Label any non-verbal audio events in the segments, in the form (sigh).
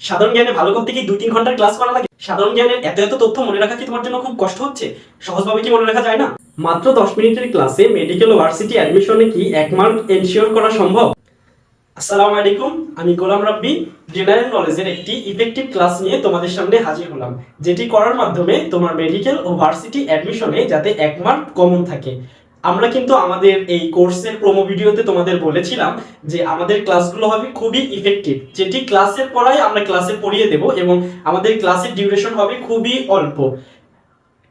সাধারণ জ্ঞানে ভালো করতে কি দুই তিন ঘণ্টার ক্লাস করা লাগে? সাধারণ জ্ঞানের এত এত তথ্য মনে রাখা কি তোমার জন্য খুব কষ্ট হচ্ছে? সহজভাবে কি মনে রাখা যায় না? মাত্র দশ মিনিটের ক্লাসে মেডিকেল ভার্সিটি অ্যাডমিশনে কি এক মার্ক এনশিওর করা সম্ভব? আসসালামু আলাইকুম আমি গোলাম রাব্বি জেনারেল নলেজের একটি ইফেক্টিভ ক্লাস নিয়ে তোমাদের সামনে হাজির হলাম যেটি করার মাধ্যমে তোমার মেডিকেল ও ভার্সিটি অ্যাডমিশনে যাতে এক মার্ক কমন থাকে। আমরা কিন্তু আমাদের এই কোর্সের প্রোমো ভিডিওতে তোমাদের বলেছিলাম যে আমাদের ক্লাসগুলো হবে খুবই ইফেক্টিভ যেটি ক্লাসের পড়াই আমরা ক্লাসে পড়িয়ে দেব এবং আমাদের ক্লাসের ডিউরেশন হবে খুবই অল্প।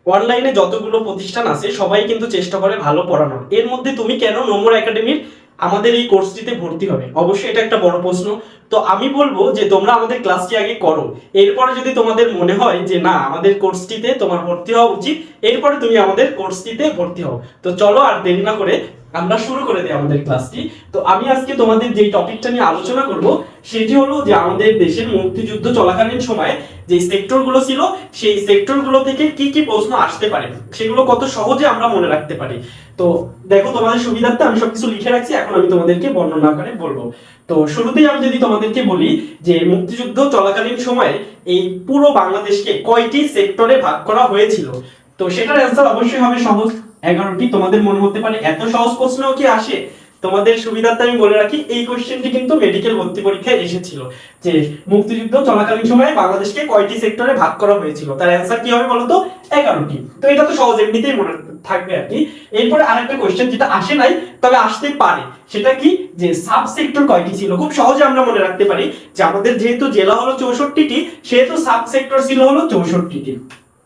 অনলাইনে যতগুলো প্রতিষ্ঠান আছে, সবাই কিন্তু চেষ্টা করে ভালো পড়ানোর। এর মধ্যে তুমি কেন নোমর একাডেমির আমাদের এই কোর্সটিতে ভর্তি হবে। অবশ্যই এটা একটা বড় প্রশ্ন। তো আমি বলব যে তোমরা আমাদের ক্লাসটি আগে করো। এরপরে যদি তোমাদের মনে হয় যে না, আমাদের কোর্সটিতে তোমার ভর্তি হওয়া উচিত, এরপরে তুমি আমাদের কোর্সটিতে ভর্তি হও। তো চলো আর দেরি না করে আমরা শুরু করে দিই আমাদের ক্লাসটি। তো আমি আজকে তোমাদের যে টপিকটা নিয়ে আলোচনা করব, সেটি হলো যে আমাদের দেশের মুক্তিযুদ্ধ চলাকালীন সময়ে যে সেক্টরগুলো ছিল, সেই সেক্টরগুলো থেকে কি কি প্রশ্ন আসতে পারে, সেগুলো কত সহজে আমরা মনে রাখতে পারি। তো দেখো, তোমাদের সুবিধার্থে আমি সবকিছু লিখে রাখছি, এখন আমি তোমাদেরকে বর্ণনা করে বলব। তো শুরুতেই আমি যদি তোমাদেরকে বলি যে মুক্তিযুদ্ধ চলাকালীন সময়ে এই পুরো বাংলাদেশকে কয়টি সেক্টরে ভাগ করা হয়েছিল? তো সেটার অ্যান্সার অবশ্যই হবে সহজ এগারোটি, তোমাদের মনে হতে পারে এত সহজ প্রশ্নও কি আসে? তোমাদের সুবিধার্থে আমি বলে রাখি, এই কোশ্চেনটি কিন্তু মেডিকেল ভর্তি পরীক্ষায় এসেছিল যে মুক্তিযুদ্ধ চলাকালীন সময়ে বাংলাদেশকে কয়টি সেক্টরে ভাগ করা হয়েছিল? তার অ্যান্সার কি হবে বলতো? এগারোটি। তো এটা তো সহজ, এমনিতেই মনে থাকবে আর কি। এরপরে আরেকটা কোশ্চেন যেটা আসে নাই, তবে আসতে পারে। সেটা কি? যে সাব সেক্টর কয়টি ছিল? খুব সহজে আমরা মনে রাখতে পারি যে আমাদের যেহেতু জেলা হলো চৌষট্টিটি, সেহেতু সাব সেক্টর ছিল হলো চৌষট্টিটি।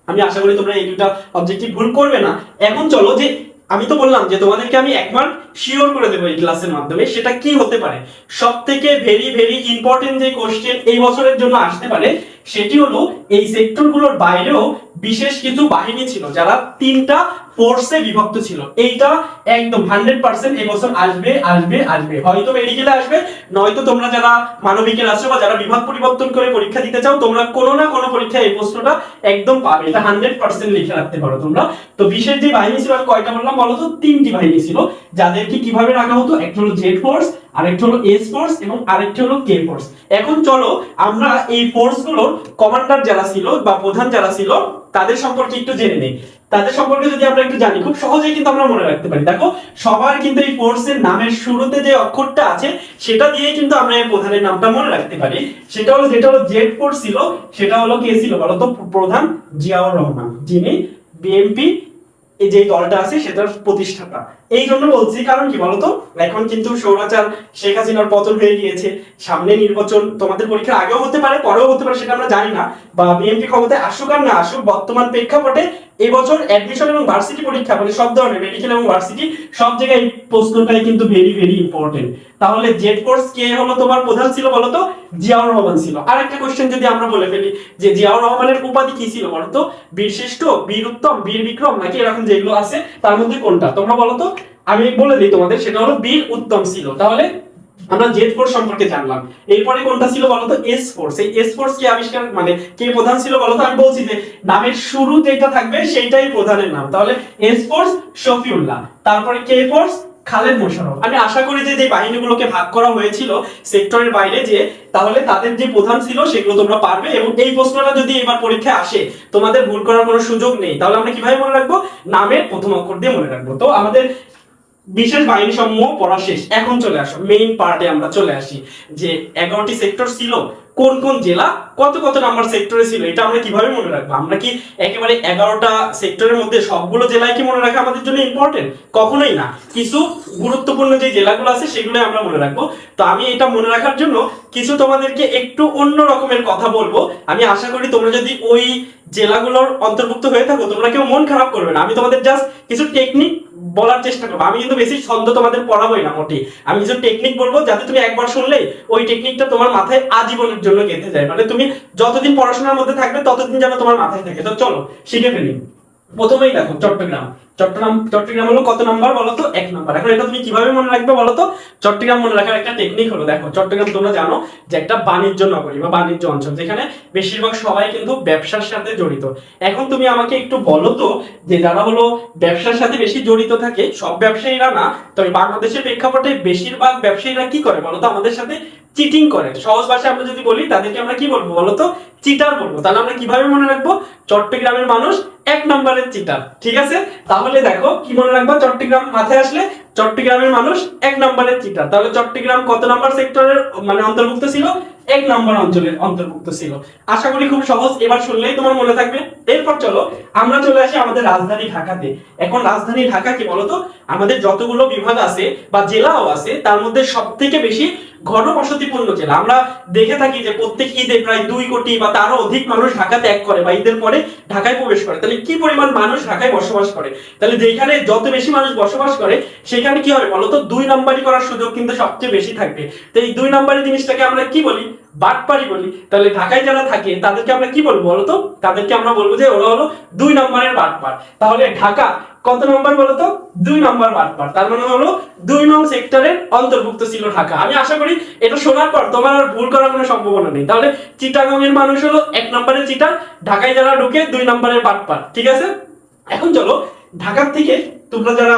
আমি আশা করি তোমরা এই দুটা অবজেক্টিভ ভুল করবে না। এখন চলো যে আমি তো বললাম যে তোমাদেরকে আমি এক মার্ক শিওর করে দেবো এই ক্লাসের মাধ্যমে, সেটা কি হতে পারে? সব থেকে ভেরি ভেরি ইম্পর্টেন্ট যে কোশ্চেন এই বছরের জন্য আসতে পারে, সেটি হলো এই সেক্টরগুলোর বাইরেও বিশেষ কিছু বাহিনী ছিল, যারা তিনটা ফোর্সে বিভক্ত ছিল। এইটা একদম হান্ড্রেড পার্সেন্ট এবছর আসবে আসবে আসবে। হয়তো মেডিকেলে আসবে, নয়তো তোমরা যারা মানবিকের আছো বা যারা বিভাগ পরিবর্তন করে পরীক্ষা দিতে চাও, তোমরা কোনো না কোনো পরীক্ষায় এই প্রশ্নটা একদম পাবে। এটা হান্ড্রেড পার্সেন্ট লিখে রাখতে পারো তোমরা। তো বিশেষ যে বাহিনী ছিল কয়টা বললাম বলো তো? তিনটি বাহিনী ছিল, যাদেরকে কীভাবে রাখা হতো? একটা হলো জেড ফোর্স, আরেকটা হলো এস ফোর্স এবং আরেকটা হলো কে ফোর্স। এখন চলো, আমরা এই ফোর্সগুলোর কমান্ডার যারা ছিল বা প্রধান যারা ছিল, তাদের সম্পর্কে একটু জেনে নেই। তাদের সম্পর্কে যদি আমরা একটু জানি, খুব সহজেই কিন্তু আমরা মনে রাখতে পারি। দেখো, সবার কিন্তু এই কোর্সের নামের শুরুতে যে অক্ষরটা আছে, সেটা দিয়ে কিন্তু আমরা এই প্রধানের নামটা মনে রাখতে পারি। সেটা হলো, যেটা হলো জেড ফোর্স ছিল, সেটা হলো কে ছিল বলতো? প্রধান জিয়াউর রহমান, যিনি বিএনপি এই যে দলটা আছে সেটার প্রতিষ্ঠাতা। এই জন্য বলছি, কারণ কি বলতো? এখন কিন্তু সৌরাচার শেখ হাসিনার পতন হয়ে গিয়েছে। সামনে নির্বাচন তোমাদের পরীক্ষার আগেও হতে পারে, পরেও হতে পারে, সেটা আমরা জানি না। বা বিএনপি ক্ষমতায় আসুক আর না আসুক, বর্তমান প্রেক্ষাপটে এবছর অ্যাডমিশন এবং ভার্সিটি পরীক্ষা মানে সব ধরনের মেডিকেল এবং ভার্সিটি সব জায়গায় প্রশ্নটাই কিন্তু ভেরি ভেরি ইম্পর্টেন্ট তাহলে জেড ফোর্স কে হলো তোমার প্রধান ছিল বলতো? জিয়াউর রহমান ছিল। আরেকটা কোশ্চেন যদি আমরা বলে ফেলি, যে জিয়াউর রহমানের উপাধি কি ছিল বলতো? বীরশ্রেষ্ঠ বীর উত্তম, বীর বিক্রম, নাকি এরকম যেগুলো আছে, তার মধ্যে কোনটা? তোমরা বলো তো আমি বলে দিই তোমাদের, সেটা হলো বীর উত্তম ছিল। তাহলে আমরা জেড ফোর্স সম্পর্কে জানলাম। এরপরে কোনটা ছিল বলতো? এস ফোর্স এই এস ফোর্স কি আবিষ্কার মানে কে প্রধান ছিল বলতো? আমি বলছি যে নামের শুরু যেটা থাকবে সেটাই প্রধানের নাম। তাহলে এস ফোর্স শফিউল্লাহ। তারপরে কে ফোর্স খালেদ মোশাররফ আমি আশা করি যে যে বাহিনীগুলোকে ভাগ করা হয়েছিল সেক্টরের বাইরে যে, তাহলে তাদের যে প্রধান ছিল সেগুলো তোমরা পারবে এবং এই প্রশ্নটা যদি এবার পরীক্ষায় আসে, তোমাদের ভুল করার কোনো সুযোগ নেই, তাহলে আমরা কীভাবে মনে রাখব? নামের প্রথম অক্ষর দিয়ে মনে রাখব। তো আমাদের বিশেষ বাহিনী সমূহ পড়া শেষ। এখন চলে আসো মেইন পার্টে আমরা চলে আসি। যে এগারোটি সেক্টর ছিল কোন কোন জেলা কত কত নাম্বার সেক্টরে ছিল, এটা আমরা কীভাবে মনে রাখব? আমরা কি একেবারে এগারোটা সেক্টরের মধ্যে সবগুলো জেলায় কি মনে রাখা আমাদের জন্য ইম্পর্টেন্ট কখনোই না। কিছু গুরুত্বপূর্ণ যে জেলাগুলো আছে সেগুলো আমরা মনে রাখব। তো আমি এটা মনে রাখার জন্য কিছু তোমাদেরকে একটু অন্য রকমের কথা বলব। আমি আশা করি তোমরা যদি ওই জেলাগুলোর অন্তর্ভুক্ত হয়ে থাকো, তোমরা কেউ মন খারাপ করবে না। আমি তোমাদের জাস্ট কিছু টেকনিক বলার চেষ্টা করব। আমি কিন্তু বেশি ছন্দ তোমাদের পড়াবোই না, মোটি। আমি যে টেকনিক বলব যাতে তুমি একবার শুনলে ওই টেকনিকটা তোমার মাথায় আজীবনের জন্য গেঁথে যায়। মানে তুমি যতদিন পড়াশোনার মধ্যে থাকবে, ততদিন যেন তোমার মাথায় থাকে। তো চলো, শিখে ফেলি। প্রথমেই দেখো, চট্টগ্রাম। চট্টগ্রাম চট্টগ্রাম হলো কত নাম্বার বলো এক নাম্বার। এখন এটা তুমি কীভাবে মনে রাখবে বলো চট্টগ্রাম মনে রাখার একটা টেকনিক হলো, দেখো, চট্টগ্রাম তোমরা জানো যে একটা বাণিজ্য নগরী বা বাণিজ্য অঞ্চল, যেখানে বেশিরভাগ সবাই কিন্তু ব্যবসার সাথে জড়িত। এখন তুমি আমাকে একটু যে যারা হলো ব্যবসার সাথে বেশি জড়িত থাকে, সব ব্যবসায়ীরা না তবে বাংলাদেশের প্রেক্ষাপটে বেশিরভাগ ব্যবসায়ীরা কি করে বলো আমাদের সাথে চিটিং করে। সহজ ভাষায় আমরা যদি বলি, তাদেরকে আমরা কি বলব বলো তো চিটার বলব। তাহলে আমরা কীভাবে মনে রাখব? চট্টগ্রামের মানুষ এক নম্বরের চিটার ঠিক আছে? তাহলে দেখো, কি মনে রাখব? চট্টগ্রাম মাথায় আসলে চট্টগ্রামের মানুষ এক নম্বরের চিটার তাহলে চট্টগ্রাম কত নম্বর সেক্টরের মানে অন্তর্ভুক্ত ছিল? এক নম্বর অঞ্চলের অন্তর্ভুক্ত ছিল। আশা করি খুব সহজ, এবার শুনলেই তোমার মনে থাকবে। এরপর চলো, আমরা চলে আসি আমাদের রাজধানী ঢাকাতে। এখন রাজধানী ঢাকা কি বলতো? আমাদের যতগুলো বিভাগ আছে বা জেলাও আছে, তার মধ্যে সব থেকে বেশি ঘনবসতিপূর্ণ জেলা। আমরা দেখে থাকি যে প্রত্যেক ঈদে প্রায় দুই কোটি বা তারও অধিক মানুষ ঢাকা ত্যাগ করে বা ঈদের পরে ঢাকায় প্রবেশ করে। তাহলে কি পরিমাণ মানুষ ঢাকায় বসবাস করে? তাহলে যেখানে যত বেশি মানুষ বসবাস করে, সেখানে কি হবে বলতো? দুই নাম্বারই করার সুযোগ কিন্তু সবচেয়ে বেশি থাকবে। তো এই দুই নাম্বারের জিনিসটাকে আমরা কি বলি? বাটপারি বলি। তাহলে ঢাকায় যারা থাকে, তাদেরকে আমরা কি বলব বলতো? তাদেরকে আমরা বলব যে ওরা হলো দুই নম্বরের বাটপার। তাহলে ঢাকা কত নম্বর বলতো? দুই নম্বর বাটপার তার মানে হলো দুই নং সেক্টরের অন্তর্ভুক্ত ছিল ঢাকা। আমি আশা করি এটা শোনার পর তোমার আর ভুল করার কোনো সম্ভাবনা নেই। তাহলে চিটাগাং এর মানুষ হলো এক নম্বরের চিটা ঢাকায় যারা ঢুকে দুই নম্বরের বাটপার ঠিক আছে? এখন চলো, ঢাকার থেকে তোমরা যারা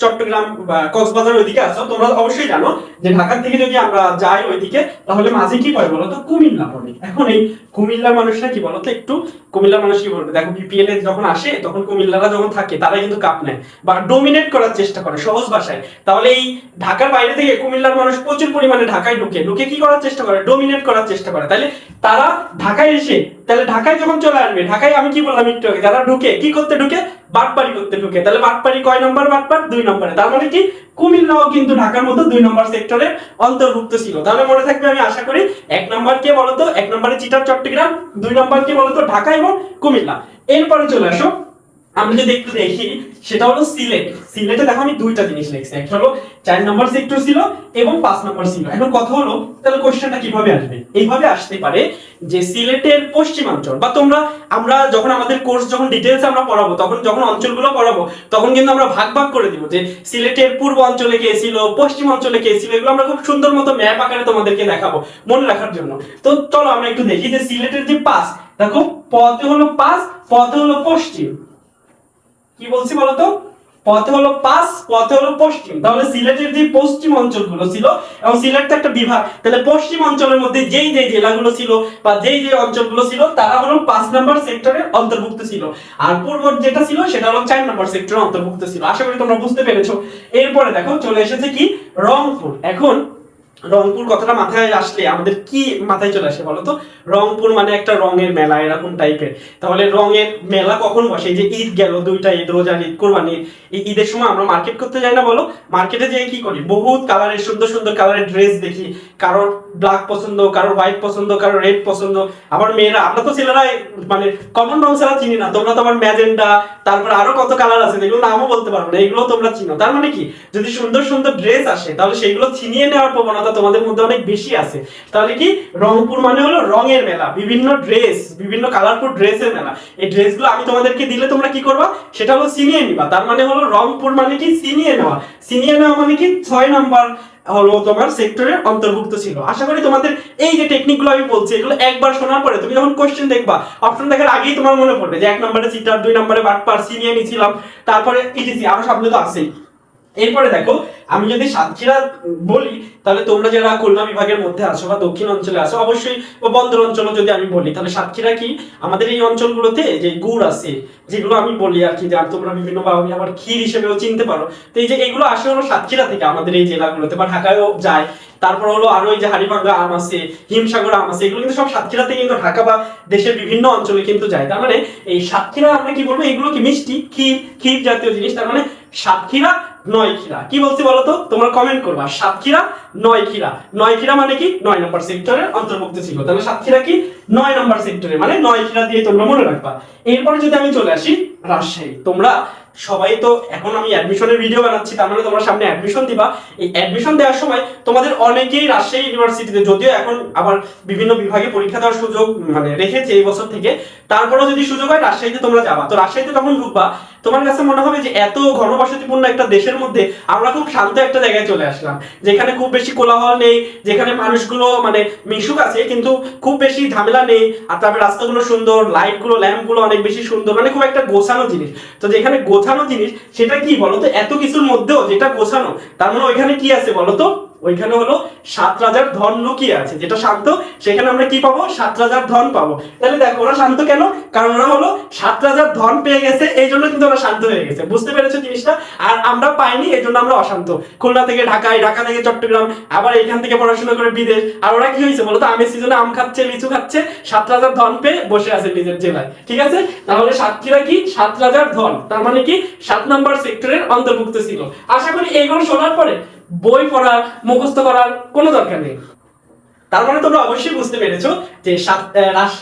চট্টগ্রাম বা কক্সবাজার ওইদিকে আছো, তোমরা অবশ্যই জানো যে ঢাকার থেকে যদি আমরা যাই ওইদিকে, তাহলে মাঝে কি পড়ে বলো তো কুমিল্লা পড়ে। এখন এই কুমিল্লার মানুষরা কি বলতো একটু? কুমিল্লার মানুষ কি বলবে? দেখো বিপিএল এ যখন আসে, তখন কুমিল্লারা যখন থাকে তারা কিন্তু কাপ নেয় বা ডোমিনেট করার চেষ্টা করে সহজ ভাষায়। তাহলে এই ঢাকার বাইরে থেকে কুমিল্লার মানুষ প্রচুর পরিমাণে ঢাকায় ঢুকে ঢুকে কি করার চেষ্টা করে? ডোমিনেট করার চেষ্টা করে। তাহলে তারা ঢাকায় এসে, তাহলে ঢাকায় যখন চলে আসবে, ঢাকায় আমি কি বললাম একটু যারা ঢুকে, কি করতে ঢুকে? বাটপারি করতে ঢুকে। তাহলে বাটপারি কয় নম্বর বাটপার দুই নম্বরে। তার মানে কি? কুমিল্লাও কিন্তু ঢাকার মতো দুই নম্বর সেক্টরে অন্তর্ভুক্ত ছিল। তাহলে মনে থাকবে, আমি আশা করি এক নম্বর কে বলতো? এক নম্বরে চিটার, চট্টগ্রাম, দুই নম্বর কে বলতো? ঢাকা এবং কুমিল্লা। এরপরে চলে আসো। আমরা যদি একটু দেখি, সেটা হলো সিলেট। সিলেটে দেখো আমি দুইটা জিনিস লিখছি। একটা হলো চার নম্বর সেক্টর ছিল এবং পাঁচ নম্বর ছিল। এখন কথা হলো, তাহলে কোশ্চেনটা কীভাবে আসবে? এইভাবে আসতে পারে যে সিলেটের পশ্চিমাঞ্চল, বা তোমরা, আমরা যখন আমাদের কোর্স যখন ডিটেলস আমরা পড়াবো, তখন যখন অঞ্চলগুলো পড়াবো, তখন কিন্তু আমরা ভাগ ভাগ করে দিব যে সিলেটের পূর্ব অঞ্চলে কে ছিল, পশ্চিম অঞ্চলে কে ছিল, এগুলো আমরা খুব সুন্দর মতো ম্যাপ আকারে তোমাদেরকে দেখাবো মনে রাখার জন্য। তো চলো আমরা একটু দেখি যে সিলেটের যে পাস, দেখো, পথে হলো পাস, পথে হলো পশ্চিম। কি বলছি বলতো? পথে হলো পাস, পথে হলো পশ্চিম। তাহলে সিলেটের যে পশ্চিম অঞ্চলগুলো ছিল, এবং সিলেট তো একটা বিভাগ, তাহলে পশ্চিম অঞ্চলের মধ্যে যেই যেই জেলাগুলো ছিল বা যেই যে অঞ্চলগুলো ছিল, তারা হলো পাঁচ নম্বর সেক্টরের অন্তর্ভুক্ত ছিল। আর পূর্ব যেটা ছিল, সেটা হলো চার নম্বর সেক্টরের অন্তর্ভুক্ত ছিল। আশা করি তোমরা বুঝতে পেরেছ। এরপরে দেখো, চলে এসেছে কি? রংপুর। এখন রংপুর কথাটা মাথায় আসলে আমাদের কি মাথায় চলে আসে বলতো রংপুর মানে একটা রঙের মেলা, এরকম টাইপের তাহলে রঙের মেলা কখন বসে? যে ঈদ গেল, দুইটা ঈদ রোজার ঈদ কোরবানি এই ঈদের সময় আমরা মার্কেট করতে যাই না বলো? মার্কেটে যেয়ে কি করি? বহুত কালারের সুন্দর সুন্দর কালারের ড্রেস দেখি। কারোর ব্ল্যাক পছন্দ, কারোর হোয়াইট পছন্দ, কারোর রেড পছন্দ। আবার মেয়েরা, আমরা তো ছেলেরা মানে কমন রং ছাড়া চিনি না। তোমরা তো আবার ম্যাজেন্ডা তারপরে আরও কত কালার আছে? যেগুলো নামও বলতে পারব না। এগুলো তোমরা চিনো। তার মানে কি? যদি সুন্দর সুন্দর ড্রেস আসে, তাহলে সেগুলো ছিনিয়ে নেওয়ার প্রবণতা তোমাদের মধ্যে অনেক বেশি আছে। তাহলে কি? রংপুর মানে হলো রঙের মেলা। বিভিন্ন ড্রেস বিভিন্ন কালারফুল ড্রেসের মেলা। এই ড্রেসগুলো আমি তোমাদেরকে দিলে তোমরা কি করবা? সেটা হলো ছিনিয়ে নিবা। তার মানে হলো রংপুর মানে কি? ছিনিয়ে নেওয়া। ছিনিয়ে নেওয়া মানে কি? ছয় নাম্বার হলো তোমার সেক্টরের অন্তর্ভুক্ত ছিল। আশা করি তোমাদের এই যে টেকনিকগুলো আমি বলছি, এগুলো একবার শোনার পরে তুমি যখন কোশ্চেন দেখবা অপশন দেখার আগেই তোমার মনে পড়বে যে এক নম্বরে সিটার দুই নম্বরে বাটপার সিনিয়ে নিয়েছিলাম তারপরে ইটিসি আরও শব্দ তো আছেই। এরপরে দেখো, আমি যদি সাতক্ষীরা বলি, তাহলে তোমরা যারা খুলনা বিভাগের মধ্যে আছো বা দক্ষিণ অঞ্চলে আছো, অবশ্যই বন্দর অঞ্চলে যদি আমি বলি, তাহলে সাতক্ষীরা কি? আমাদের এই অঞ্চলগুলোতে যে গুড় আছে, যেগুলো আমি বলি আর কি যে আর তোমরা বিভিন্ন বা আমি আবার ক্ষীর হিসেবেও চিনতে পারো। তো এই যে এগুলো আসে হলো সাতক্ষীরা থেকে আমাদের এই জেলাগুলোতে, বা ঢাকায়ও যায়। তারপর হলো আরও এই যে হাড়িভাঙ্গা আম আছে, হিমসাগর আম আছে, এগুলো কিন্তু সব সাতক্ষীরা থেকে কিন্তু ঢাকা বা দেশের বিভিন্ন অঞ্চলে কিন্তু যায়। তার মানে এই সাতক্ষীরা আমরা কি বলব? এগুলো কি মিষ্টি? ক্ষীর ক্ষীর জাতীয় জিনিস। তার মানে সাতক্ষীরা নয় ক্ষীরা। কি বলছি বলো তো? তোমরা কমেন্ট করবা। সাতক্ষীরা নয় ক্ষীরা। নয় ক্ষীরা মানে কি? নয় নম্বর সেক্টরের অন্তর্ভুক্ত ছিল। তাহলে সাতক্ষীরা কি? নয় নম্বর সেক্টরে মানে নয় ক্ষীরা দিয়ে তোমরা মনে রাখবা। এরপরে যদি আমি চলে আসি, রাজশাহী। তোমরা সবাই তো এখন আমি অ্যাডমিশনের ভিডিও বানাচ্ছি, তার মানে তোমরা সামনে অ্যাডমিশন দিবা। এই অ্যাডমিশন দেওয়ার সময় তোমাদের অনেকেই রাজশাহী ইউনিভার্সিটিতে যদিও এখন আবার বিভিন্ন বিভাগে পরীক্ষা দেওয়ার সুযোগ মানে রেখেছে এই বছর থেকে তারপরেও যদি সুযোগ হয়, রাজশাহীতে তোমরা যাবা। তো রাজশাহীতে যখন ঢুকবা, তোমার কাছে মনে হবে যে এত ঘনবসতিপূর্ণ একটা দেশের মধ্যে আমরা খুব শান্ত একটা জায়গায় চলে আসলাম, যেখানে খুব বেশি কোলাহল নেই, যেখানে মানুষগুলো মানে মিশুক আছে, কিন্তু খুব বেশি ঝামেলা নেই, আর তারপরে রাস্তাগুলো সুন্দর লাইটগুলো ল্যাম্পগুলো অনেক বেশি সুন্দর মানে খুব একটা গোছানো জিনিস। তো যেখানে গোছানো জিনিস, সেটা কি বলতো? এত কিছুর মধ্যেও যেটা গোছানো, তার মানে ওইখানে কি আছে বলতো? ওইখানে হলো সাত রাজার ধন লুকিয়ে আছে। যেটা শান্ত, সেখানে আমরা কি পাবো? সাত রাজার ধন পাবো। তাহলে দেখো, ওরা শান্ত কেন? কারণ ওরা হলো সাত রাজার ধন পেয়ে গেছে, এই জন্য কিন্তু ওরা শান্ত হয়ে গেছে। বুঝতে পেরেছ জিনিসটা? আর আমরা পাইনি, এই জন্য আমরা অশান্ত। খুলনা থেকে ঢাকায়, ঢাকা থেকে চট্টগ্রাম, আবার এখান থেকে পড়াশোনা করে বিদেশ। আর ওরা কি হয়েছে বলতো? আমের সিজনে আম খাচ্ছে, লিচু খাচ্ছে, সাত রাজার ধন পেয়ে বসে আছে নিজের জেলায়। ঠিক আছে? তাহলে সাতক্ষীরা কি? সাত রাজার ধন। তার মানে কি? সাত নম্বর সেক্টরের অন্তর্ভুক্ত ছিল। আশা করি এইগুলো শোনার পরে বই পড়ার, মুখস্থ করার কোনো দরকার নেই। তার মানে তোমরা অবশ্যই বুঝতে পেরেছ যে রাস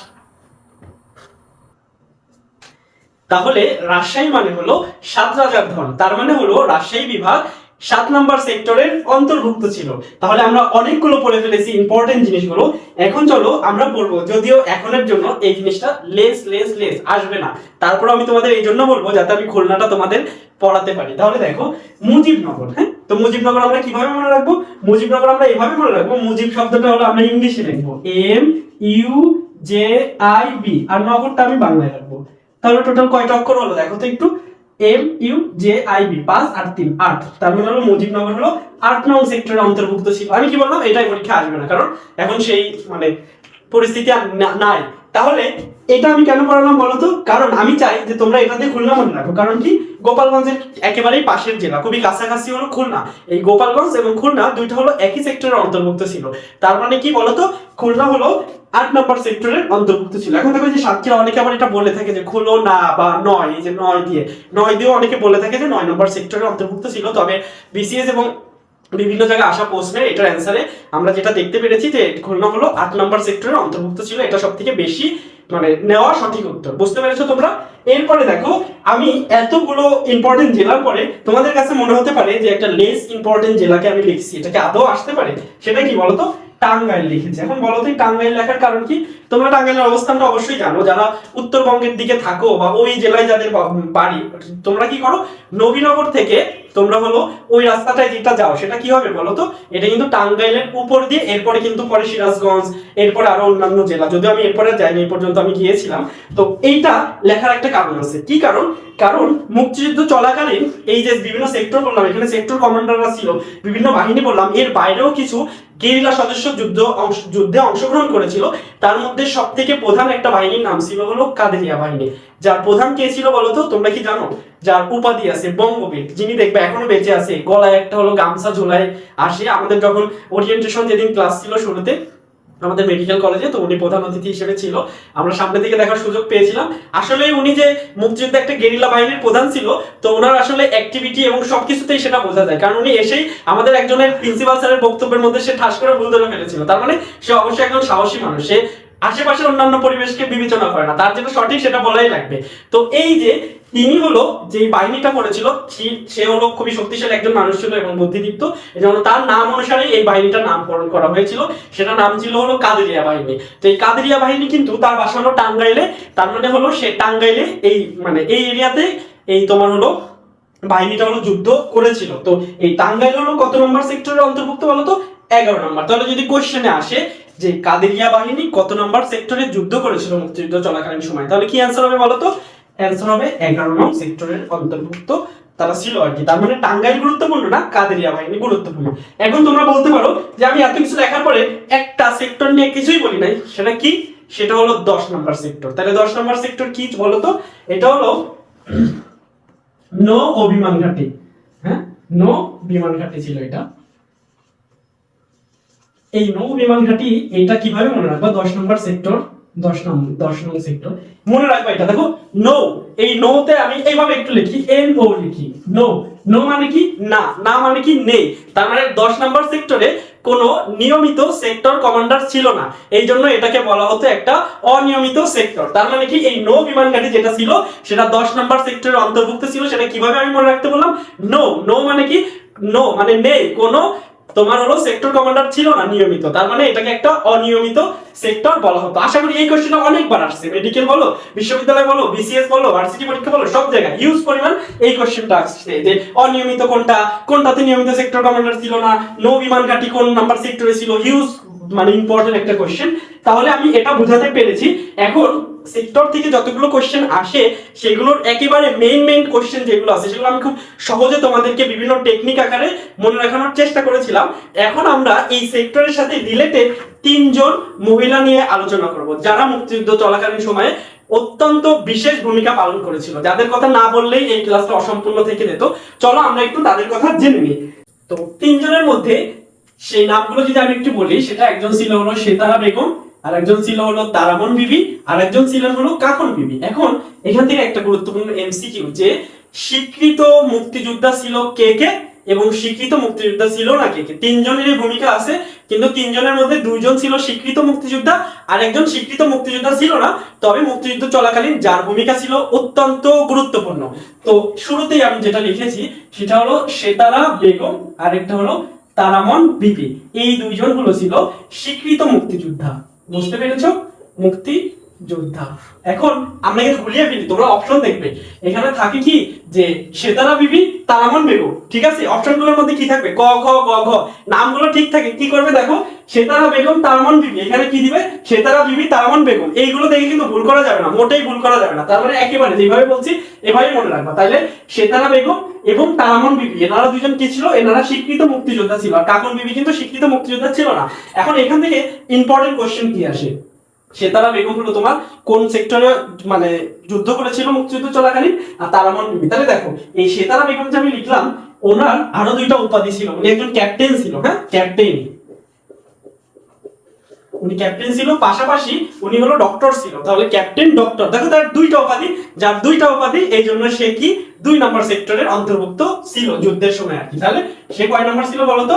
তাহলে রাজশাহী মানে হলো সাত রাজার ধন। তার মানে হলো রাজশাহী বিভাগ সাত নাম্বার সেক্টরের অন্তর্ভুক্ত ছিল। তাহলে আমরা অনেকগুলো পড়ে ফেলেছি ইম্পর্টেন্ট জিনিসগুলো। এখন চলো আমরা পড়ব। যদিও এখনের জন্য এই জিনিসটা লেস লেস লেস আসবে না। তারপর আমি তোমাদের এই জন্য বলব যাতে আমি খুলনাটা তোমাদের পড়াতে পারি। তাহলে দেখো মুজিবনগর হ্যাঁ? তো মুজিবনগর আমরা কীভাবে মনে রাখব? মুজিবনগর আমরা এভাবে মনে রাখব, মুজিব শব্দটা হলো আমরা ইংলিশে লিখব M U J I B R নগরটা আমি বাংলায় রাখব। তাহলে টোটাল কয়টা অক্ষর হলো? দেখো তো একটু M U J I B পাঁচ আর তিন, আট। তার মানে হলো মুজিবনগর হলো আট নং সেক্টরের অন্তর্ভুক্ত ছিল। আমি কি বললাম? এটাই পরীক্ষা আসবে না, কারণ এখন সেই মানে পরিস্থিতি আর নাই। তাহলে এটা আমি কেন পড়ালাম বলতো? কারণ আমি চাই যে তোমরা এটা দিয়ে খুলনা মনে রাখো। কারণ কি? গোপালগঞ্জের একেবারেই পাশের জেলা। খুবই কাছাকাছি হলো খুলনা। এই গোপালগঞ্জ এবং খুলনা দুইটা হলো একই সেক্টরের অন্তর্ভুক্ত ছিল। তার মানে কি বলতো? খুলনা হলো আট নম্বর সেক্টরের অন্তর্ভুক্ত ছিল। এখন দেখো যে সাতক্ষীরা অনেকে আবার এটা বলে থাকে যে খুলো না বা নয়, এই যে নয় দিয়ে। নয় দিয়েও অনেকে বলে থাকে যে নয় নম্বর সেক্টরের অন্তর্ভুক্ত ছিল। তবে বিসিএস এবং বিভিন্ন জায়গায় আসা প্রশ্নের এটার অ্যান্সারে আমরা যেটা দেখতে পেরেছি যে খুলনা হলো আট নম্বর সেক্টরের অন্তর্ভুক্ত ছিল, এটা সব থেকে বেশি মানে নেওয়া সঠিক উত্তর। বুঝতে পেরেছ তোমরা? এরপরে দেখো, আমি এতগুলো ইম্পর্টেন্ট জেলার পরে তোমাদের কাছে মনে হতে পারে যে একটা লেস ইম্পর্টেন্ট জেলাকে আমি লিখছি, এটাকে আদৌ আসতে পারে? সেটা কি বলতো? টাঙ্গাইল লিখেছে। এখন বলো তো টাঙ্গাইল লেখার কারণ কি? তোমরা টাঙ্গাইলের অবস্থানটা অবশ্যই জানো। যারা উত্তরবঙ্গের দিকে থাকো বা ওই জেলায় যাদের বাড়ি, তোমরা কি করো? নবীনগর থেকে তোমরা হলো ওই রাস্তাটায় যেটা যাও, সেটা কি হবে বলো তো? এটা কিন্তু টাঙ্গাইলের উপর দিয়ে, এরপরে কিন্তু পরে সিরাজগঞ্জ, এরপরে আরও অন্যান্য জেলা। যদিও আমি এরপরে যাইনি, এই পর্যন্ত আমি গিয়েছিলাম। তো এইটা লেখার একটা কারণ আছে। কি কারণ? কারণ মুক্তিযুদ্ধ চলাকালীন এই যে বিভিন্ন সেক্টর বললাম, এখানে সেক্টর কমান্ডাররা ছিল, বিভিন্ন বাহিনী বললাম, এর বাইরেও কিছু গেরিলা সদস্য যুদ্ধ যুদ্ধে অংশগ্রহণ করেছিল। তার মধ্যে সব থেকে প্রধান একটা বাহিনীর নাম ছিল হলো কাদেরিয়া বাহিনী। যার প্রধান কে ছিল বলতো তোমরা কি জানো? যার উপাধি আছে বঙ্গবীর। যিনি দেখবে এখনও বেঁচে আছে। গলায় একটা হলো গামছা ঝোলায় আসে। আমাদের যখন ওরিয়েন্টেশন যেদিন ক্লাস ছিল শুরুতে আমাদের মেডিকেল কলেজে তো উনি প্রধান অতিথি হিসেবে ছিল। আমরা সামনে থেকে দেখার সুযোগ পেয়েছিলাম। আসলে উনি যে মুক্তিযুদ্ধে একটা গেরিলা বাহিনীর প্রধান ছিল, তো ওনার আসলে অ্যাক্টিভিটি এবং সবকিছুতেই সেটা বোঝা যায়। কারণ উনি এসেই আমাদের একজনের প্রিন্সিপাল স্যারের বক্তব্যের মধ্যে সে ঠাস করে ভুল ধরে ফেলেছিল। তার মানে সে অবশ্যই একজন সাহসী মানুষ। সে আশেপাশের অন্যান্য পরিবেশকে বিবেচনা করে না, তার যেটা সঠিক সেটা বলাই লাগবে। তো এই যে তিনি হলো যে বাহিনীটা করেছিল, সে- হলো খুবই শক্তিশালী একজন মানুষ ছিল এবং বুদ্ধিদীপ্ত। এই তার নাম অনুসারে এই বাহিনীটার নামকরণ করা হয়েছিল। সেটা নাম ছিল হলো কাদেরিয়া বাহিনী। তো এই কাদেরিয়া বাহিনী কিন্তু তার বাসা হলো টাঙ্গাইলে, তার মানে হলো সে টাঙ্গাইলে এই মানে এই এরিয়াতে এই তোমার হলো বাহিনীটা হলো যুদ্ধ করেছিল। তো এই টাঙ্গাইল হলো কত নম্বর সেক্টরের অন্তর্ভুক্ত বলতো? এগারো নম্বর। তাহলে যদি কোশ্চেনে আসে যে কাদেরিয়া বাহিনী কত নম্বর সেক্টরে যুদ্ধ করেছিল মুক্তিযুদ্ধ চলাকালীন সময়? তাহলে কি অ্যান্সার হবে বলতো? অ্যান্সার হবে এগারো নং সেক্টরের অন্তর্ভুক্ত তারা ছিল আর কি। তার মানে টাঙ্গাইল গুরুত্বপূর্ণ না? কাদেরিয়া বাহিনী গুরুত্বপূর্ণ। এখন তোমরা বলতে পারো যে আমি এত কিছু দেখার পরে একটা সেক্টর নিয়ে কিছুই বলি নাই। সেটা কি? সেটা হলো দশ নম্বর সেক্টর। তাহলে দশ নম্বর সেক্টর কি বলো তো এটা হলো (clears throat) নো ও বিমান ঘাটি। হ্যাঁ? নো বিমান ঘাটি ছিল এটা। এই নৌ বিমান ঘাটি এটা কীভাবে মনে রাখবা? দশ নম্বর সেক্টর দশ নম্বর দশ নম্বর সেক্টর মনে রাখবা এটা। দেখো, নো, এই নোতে আমি এইভাবে একটু লিখি এন ও লিখি। নো নো মানে কি? না না মানে কি? নেই। তার মানে দশ নম্বর সেক্টরে কোনো নিয়মিত সেক্টর কমান্ডার ছিল না। এই জন্য এটাকে বলা হতো একটা অনিয়মিত সেক্টর তার মানে কি? এই নো বিমান ঘাঁটি যেটা ছিল, সেটা দশ নম্বর সেক্টরের অন্তর্ভুক্ত ছিল। সেটা কীভাবে আমি মনে রাখতে বললাম? নো নো মানে কি? নো মানে নেই। কোনো তোমার হলো সেক্টর কমান্ডার ছিল না নিয়মিত, তার মানে এটাকে একটা অনিয়মিত সেক্টর বলা হতো। আশা করি এই কোশ্চেনটা অনেকবার আসছে। মেডিকেল বলো, বিশ্ববিদ্যালয় বলো বিসিএস বলো ভার্সিটি পরীক্ষা বলো, সব জায়গায় ইউজ পরিমাণ এই কোশ্চেনটা আসছে যে অনিয়মিত কোনটা, কোনটাতে নিয়মিত সেক্টর কমান্ডার ছিল না নৌ বিমান ঘাঁটি কোন নাম্বার সেক্টরে ছিল হিউজ মানে ইম্পর্টেন্ট একটা কোশ্চেন তাহলে আমি এটা বোঝাতে পেরেছি। এখন সেক্টর থেকে যতগুলো কোশ্চেন আসে, সেগুলোর একেবারে মেইন মেইন কোশ্চেন যেগুলো আছে, সেগুলো আমি খুব সহজে তোমাদেরকে বিভিন্ন টেকনিক আকারে মনে রাখানোর চেষ্টা করেছিলাম। এখন আমরা এই সেক্টরের সাথে রিলেটেড তিনজন মহিলা নিয়ে আলোচনা করব, যারা মুক্তিযুদ্ধ চলাকালীন সময়ে অত্যন্ত বিশেষ ভূমিকা পালন করেছিল। যাদের কথা না বললেই এই ক্লাসটা অসম্পূর্ণ থেকে যেত। চলো আমরা একটু তাদের কথা জেনে নিই। তো তিনজনের মধ্যে সেই নামগুলো যদি আমি একটু বলি, সেটা একজন ছিল হলো সেতারা বেগম, আর একজন ছিল হলো তারামন বিবি, আর একজন ছিলেন হলো কাকন বিবি। এখন এখান থেকে একটা গুরুত্বপূর্ণ এমসিকিউ যে স্বীকৃত মুক্তিযোদ্ধা ছিল কে কে, এবং স্বীকৃত মুক্তিযোদ্ধা ছিল না কে কে। তিনজনেরই ভূমিকা আছে, কিন্তু তিনজনের মধ্যে দুইজন ছিল স্বীকৃত মুক্তিযোদ্ধা, আর একজন স্বীকৃত মুক্তিযোদ্ধা ছিল না। তবে মুক্তিযুদ্ধ চলাকালীন যার ভূমিকা ছিল অত্যন্ত গুরুত্বপূর্ণ। তো শুরুতেই আমি যেটা লিখেছি, সেটা হলো সেতারা বেগম আর একটা হলো তারামন বিপি এই দুইজন হলো ছিল স্বীকৃত মুক্তিযোদ্ধা। বুঝতে পেরেছ? মুক্তি যোদ্ধা এখন আমরা কিন্তু গুলিয়ে ফেলি, তোমরা অপশন দেখবে। এখানে থাকে কি যে শ্বেতারা বিবি, তারামন বেগম। ঠিক আছে? অপশনগুলোর মধ্যে কি থাকবে? ক খ গ, ঘ। নামগুলো ঠিক থাকে। কি করবে দেখো? সেতারা বেগম, তারামন বিবি। এখানে কি দিবে? সেতারা বিবি, তারামন বেগম। এইগুলো দেখে কিন্তু ভুল করা যাবে না। মোটেই ভুল করা যাবে না। তার মানে একেবারে যেভাবে বলছি এভাবে মনে রাখবা। তাইলে সেতারা বেগম এবং তারামন বিবি, এনারা দুজন কি ছিল? এনারা স্বীকৃত মুক্তিযোদ্ধা ছিল। কাকন বিবি কিন্তু স্বীকৃত মুক্তিযোদ্ধা ছিল না। এখন এখান থেকে ইম্পর্টেন্ট কোশ্চেন কি আসে? সেতারা বেগম হলো তোমার কোন সেক্টরে মানে যুদ্ধ করেছিল মুক্তিযুদ্ধ চলাকালীন? আর তারামন বিবি। তাহলে দেখো, এই সেতারা বেগম যে আমি লিখলাম, ওনার আরও দুইটা উপাধি ছিল। উনি একজন ক্যাপ্টেন ছিল হ্যাঁ? ক্যাপ্টেন উনি ক্যাপ্টেন ছিল, পাশাপাশি উনি হলো ডক্টর ছিল। তাহলে ক্যাপ্টেন ডক্টর দেখো তার দুইটা উপাধি। যার দুইটা উপাধি, এই জন্য সে কি? দুই নম্বর সেক্টরের অন্তর্ভুক্ত ছিল যুদ্ধের সময় আর কি। তাহলে সে কয় নম্বর ছিল বলতো?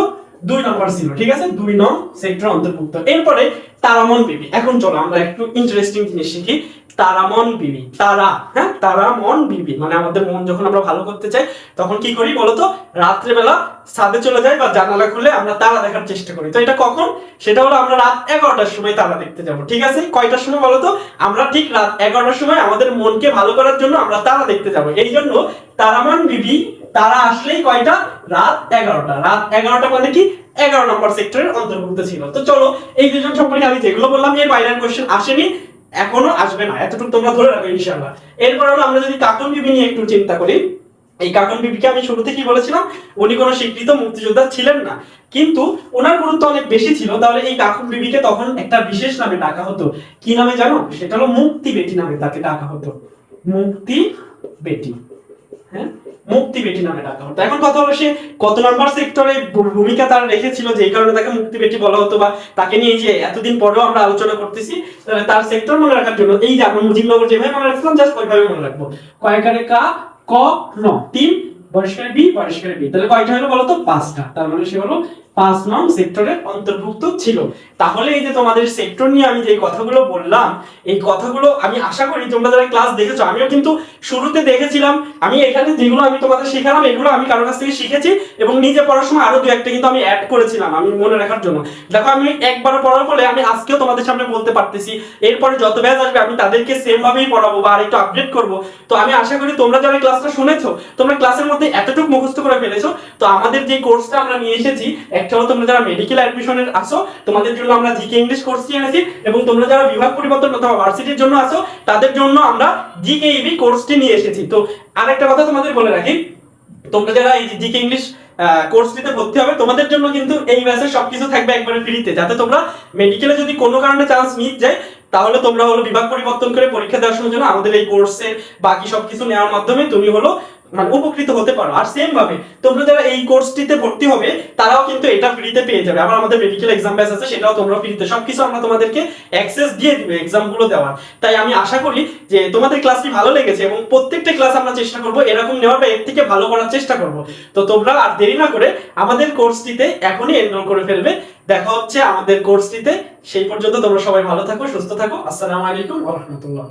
দুই নম্বর ছিল, ঠিক আছে? দুই নং সেক্টর অন্তর্ভুক্ত। এরপরে তারামন বিবি। এখন চলো আমরা একটু ইন্টারেস্টিং জিনিস শিখি। তারামন বিবি, তারা হ্যাঁ তারামন বিবি। মানে আমাদের মন যখন আমরা ভালো করতে চাই, তখন কি করি বলতো? রাত্রেবেলা ছাদে চলে যাই বা জানালা খুলে আমরা তারা দেখার চেষ্টা করি। তো এটা কখন? সেটা হলো আমরা রাত এগারোটার সময় তারা দেখতে যাব, ঠিক আছে? কয়টার সময় বলতো? আমরা ঠিক রাত এগারোটার সময় আমাদের মনকে ভালো করার জন্য আমরা তারা দেখতে যাব। এই জন্য তারামান বিবি, তারা আসলেই কয়টা? রাত এগারোটা। রাত এগারোটা মানে কি? এগারো নম্বর সেক্টরের অন্তর্ভুক্ত ছিল। তো চলো, এই দুজন সম্পর্কে আমি যেগুলো বললাম, এর বাইরের কোশ্চেন আসেনি। এখনও আসবে না। এতটুকু তোমরা ধরে রাখো, ইনশাআল্লাহ। এরপর হলো আমরা যদি কাকন বিবি নিয়ে একটু চিন্তা করি, এই কাকন বিবিকে আমি শুরু থেকেই বলেছিলাম? উনি কোনো স্বীকৃত মুক্তিযোদ্ধা ছিলেন না। কিন্তু ওনার গুরুত্ব অনেক বেশি ছিল। তাহলে এই কাকন বিবিকে তখন একটা বিশেষ নামে ডাকা হতো। কি নামে জানো? সেটা হলো মুক্তি বেটি নামে তাকে ডাকা হতো। মুক্তি বেটি হ্যাঁ? মুক্তি বেটি নামে ডাকা হতো। এখন কথা হলো সে কত নাম্বার সেক্টরে ভূমিকা তার রেখেছিল যে কারণে তাকে মুক্তি বেটি বলা হতো বা তাকে নিয়ে যে এতদিন পরেও আমরা আলোচনা করতেছি তার সেক্টর মনে রাখার জন্য এই যে আমরা মুজিবনগর যেভাবে মনে রাখছিলাম জাস্ট ওইভাবে মনে রাখব। কয়েকারে কা, ক, ন, তিন পরিষ্কার বি পরিষ্কার বি। তাহলে কয়টা হলো বলতো? পাঁচটা। তার মানে সে হলো পাঁচ নং সেক্টরের অন্তর্ভুক্ত ছিল। তাহলে এই যে তোমাদের সেক্টর নিয়ে আমি যে কথাগুলো বললাম, এই কথাগুলো আমি আশা করি তোমরা যারা ক্লাস দেখেছ, আমিও কিন্তু শুরুতে দেখেছিলাম। আমি এখানে যেগুলো আমি তোমাদের শেখালাম, এগুলো আমি কারোর কাছ থেকে শিখেছি এবং নিজে পড়ার সময় আরও দু একটা কিন্তু আমি অ্যাড করেছিলাম, আমি মনে রাখার জন্য। দেখো, আমি একবার পড়ার ফলে আমি আজকেও তোমাদের সামনে বলতে পারতেছি, এরপরে যত ব্যাচ আসবে আমি তাদেরকে সেম ভাবেই পড়াবো বা আরেকটু আপডেট করব। তো আমি আশা করি তোমরা যারা ক্লাসটা শুনেছো, তোমরা ক্লাসের মধ্যে এতটুকু মুখস্থ করে ফেলেছো। তো আমাদের যে কোর্সটা আমরা নিয়ে এসেছি একটা হলো তোমরা যারা মেডিকেল অ্যাডমিশনের আসো তোমাদের জন্য আমরা জিকে ইংলিশ কোর্স নিয়ে এনেছি এবং তোমরা যারা বিভাগ পরিবর্তন অথবা ভার্সিটির জন্য আসো তাদের জন্য আমরা জিকে ইবি কোর্সটি নিয়ে এসেছি। তো আর একটা কথা তোমাদের বলে রাখি, তোমরা যারা এই জিকে ইংলিশ কোর্সটিতে ভর্তি হবে, তোমাদের জন্য কিন্তু এই ব্যাচে সবকিছু থাকবে একবারে ফ্রিতে যাতে তোমরা মেডিকেলে যদি কোনো কারণে চান্স মিস যায় তাহলে তোমরা হলো বিভাগ পরিবর্তন করে পরীক্ষা দেওয়ার সময় জন্য আমাদের এই কোর্সে বাকি সবকিছু নেওয়ার মাধ্যমে তুমি হলো মানে উপকৃত হতে পারো। আর সেম ভাবে তোমরা যারা এই কোর্সটিতে ভর্তি হবে, তারাও কিন্তু এটা ফ্রিতে পেয়ে যাবে। আবার আমাদের মেডিকেল এক্সাম ব্যাচ আছে, সেটাও তোমরা ফ্রিতে সবকিছু আমরা তোমাদেরকে অ্যাক্সেস দিয়ে দিবে এক্সামগুলো দেওয়ার। তাই আমি আশা করি যে তোমাদের ক্লাসটি ভালো লেগেছে এবং প্রত্যেকটা ক্লাস আমরা চেষ্টা করব, এরকম নেওয়ার বা এর থেকে ভালো করার চেষ্টা করব। তো তোমরা আর দেরি না করে আমাদের কোর্সটিতে এখনই এনরোল করে ফেলবে। দেখা হচ্ছে আমাদের কোর্সটিতে সেই পর্যন্ত তোমরা সবাই ভালো থাকো, সুস্থ থাকো। আসসালামু আলাইকুম রাহমাতুল্লাহ।